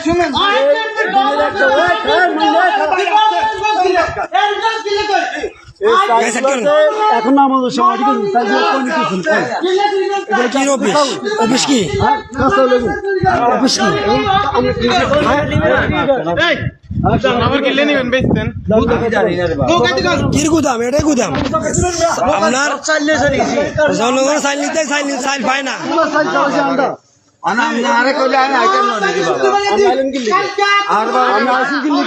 এই শুনেন আজ এমপি ডলার এখন না আমাদের সময় ঠিক আছে তাই জন্য কোন কিছু শুনছেন কি অফিস অফিস কি অফিস কি আমার কিনলে নিবেন বেচতেন কির গুদাম এটাই গুদাম আপনার জনগণ সাইল নিতে সাইল সাইল পায় না আরে কইলে আমি আইটেম না নাকি বাবা আর বাবা আমি আসি কিনলি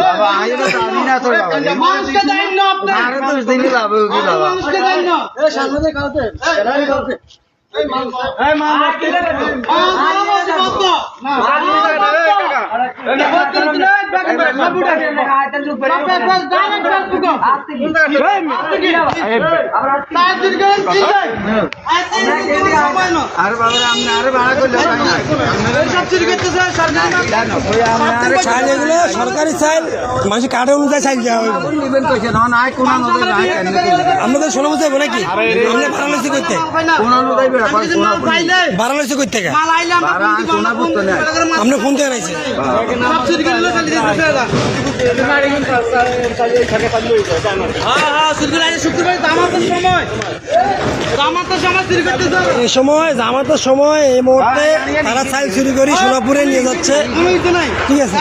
বাবা আইও আমি না তো বাবা মানুষকে দেন না আপনি আরে তো দিনই যাবে কি বাবা মানুষকে দেন না এই মা বন্ধ আরে বাবা আমি আরে ভাড়া কইলে সাইল সরকারি মানুষ কাঠে অনুযায়ী আপনাদের শোনা বুঝতে হবে নাকি আমরা বারাণসী করতে বারাণসী করতে আপনি ফোন আইছে এই সময় জামাতের সময়, এই মুহূর্তে তারা সাইল চুরি করে সোনাপুরে নিয়ে যাচ্ছে। ঠিক আছে।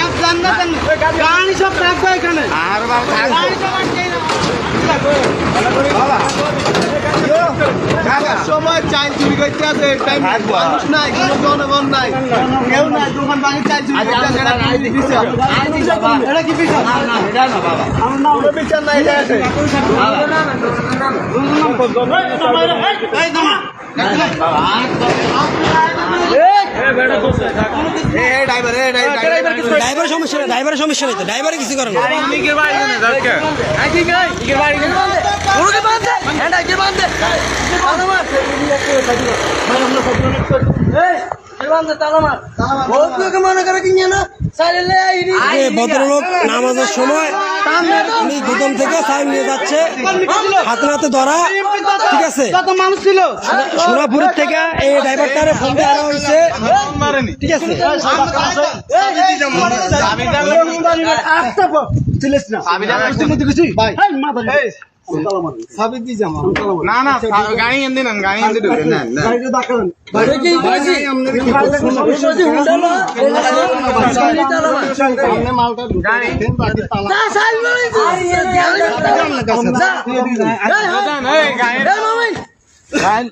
আর সময় চাইল চুরি করতে আছে টাইম মানুষ নাই কোনো জনগণ নাই কেউ নাই দোকান ভাঙি চাইল চুরি করতে আছে এটা কি বিচার এটা কি বিচার কোনো বিচার নাই এটা আছে এই দামা। এ ড্রাইভার ড্রাইভারের সমস্যা নেই ড্রাইভারের সমস্যা নেই তো ড্রাইভারে কিছু করে না যে ভদ্রলোক নামাজের সময় উনি গুদম থেকে সাইল নিয়ে যাচ্ছে। হাতে হাতে ধরা ঠিক আছে? মানুষ ছিল সোনাপুরের থেকে এই ড্রাইভারটারে ফোন দিয়ে আনা হয়েছে। ঠিক আছে? জামা না না গাড়ি এমনি নেন গাড়ি এনে ঢুকে নেন না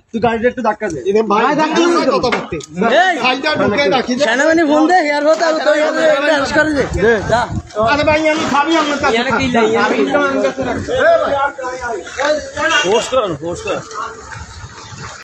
তুই গাড়িটা একটু ধাক্কা দে ভাই ধাক্কা কথা বলতে ভাইটা ঢুকে রাখি দে আরে ভাই আমি খাবি আমার কাছে আমি তো আমার কাছে রাখি।